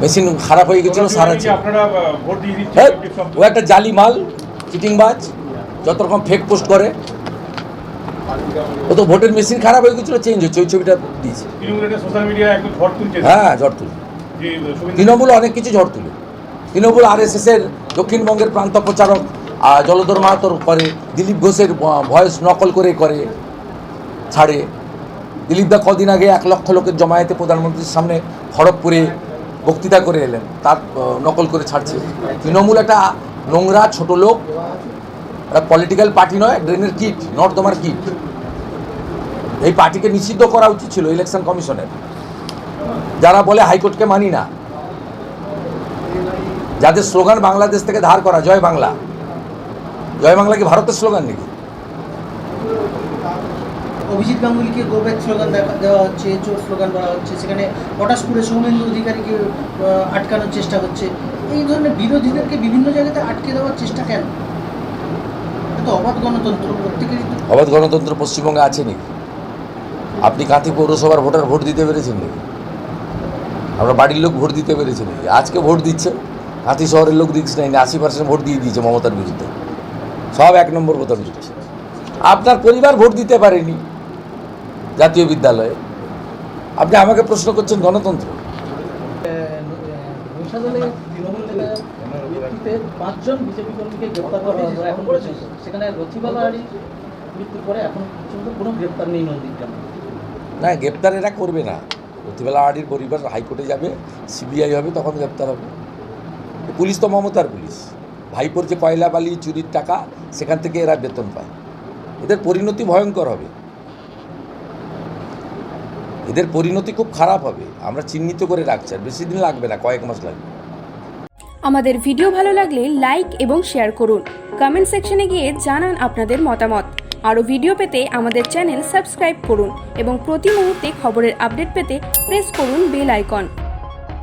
Machine খারাপ হয়ে গেছিল দিচ্ছেন হ্যাঁ, ও একটা জালি মাল চিটিংবাজ যত রকম ফেক পোস্ট করে। ও তো ভোটের মেশিন খারাপ হয়ে গেছিল চেঞ্জ হচ্ছে ওই ছবিটা দিয়েছে। ঝড় তুলছে। হ্যাঁ ঝড় তুলে। যে তৃণমূল অনেক কিছু ঝড় তুলে। তৃণমূল আর এস এর দক্ষিণবঙ্গের প্রান্ত প্রচারক জলধর মাহাতোর করে দিলীপ ঘোষের ভয়েস নকল করে করে ছাড়ে। দিলীপ দা কদিন আগে এক লক্ষ লোকের জমায়েতে প্রধানমন্ত্রীর সামনে খড়গপুরে বক্তৃতা করে এলেন, তার নকল করে ছাড়ছে। তৃণমূল একটা নোংরা ছোট লোক পলিটিক্যাল পার্টি নয় ড্রেনের কিট নর্দমার কিট এই পার্টিকে নিষিদ্ধ করা উচিত ছিল ইলেকশন কমিশনের যারা বলে হাইকোর্টকে মানি না। যাদের স্লোগান বাংলাদেশ থেকে ধার করা, জয় বাংলা। জয় বাংলা কি ভারতের স্লোগান নাকি? অভিজিৎ গাঙ্গুলিকে গো ব্যাক স্লোগান দেওয়া হচ্ছে চোর স্লোগান বলা হচ্ছে, সেখানে পটাশপুরে সৌমেন্দ্র অধিকারীকে আটকানোর চেষ্টা হচ্ছে। এই ধরনের বিরোধীদেরকে বিভিন্ন জায়গাতে আটকে দেওয়ার চেষ্টা কেন? তো অবাধ গণতন্ত্র, প্রত্যেকেরই অবাধ গণতন্ত্র পশ্চিমবঙ্গে আছে নাকি? আপনি কাঁথি পৌরসভার ভোটার ভোট দিতে পেরেছেন নাকি? আমরা বাড়ির লোক ভোট দিতে পেরেছি নাকি? আজকে ভোট দিচ্ছে। কাঁথি শহরের লোক দিচ্ছে না আশি পার্সেন্ট ভোট দিয়ে দিয়েছে মমতার বিরুদ্ধে। সব এক নম্বর বোতাম দিচ্ছে আপনার পরিবার ভোট দিতে পারেনি। জাতীয় বিদ্যালয়ে। আপনি আমাকে প্রশ্ন করছেন গণতন্ত্র। না গ্রেপ্তার এরা করবে না। প্রতিবেলা আড়ির পরিবার হাইকোর্টে যাবে সিবিআই হবে তখন গ্রেপ্তার হবে। পুলিশ তো মমতার পুলিশ। ভাইপোর যে কয়লা বালি চুরির টাকা সেখান থেকে এরা বেতন পায়। এদের পরিণতি ভয়ঙ্কর হবে। এদের পরিণতি খুব খারাপ হবে। আমরা চিহ্নিত করে রাখছি, আর বেশি দিন লাগবে না, কয়েক মাস লাগবে। আমাদের ভিডিও ভালো লাগলে লাইক এবং শেয়ার করুন। কমেন্ট সেকশনে গিয়ে জানান আপনাদের মতামত। আরও ভিডিও পেতে আমাদের চ্যানেল সাবস্ক্রাইব করুন এবং প্রতি মুহূর্তে খবরের আপডেট পেতে প্রেস করুন বেল আইকন।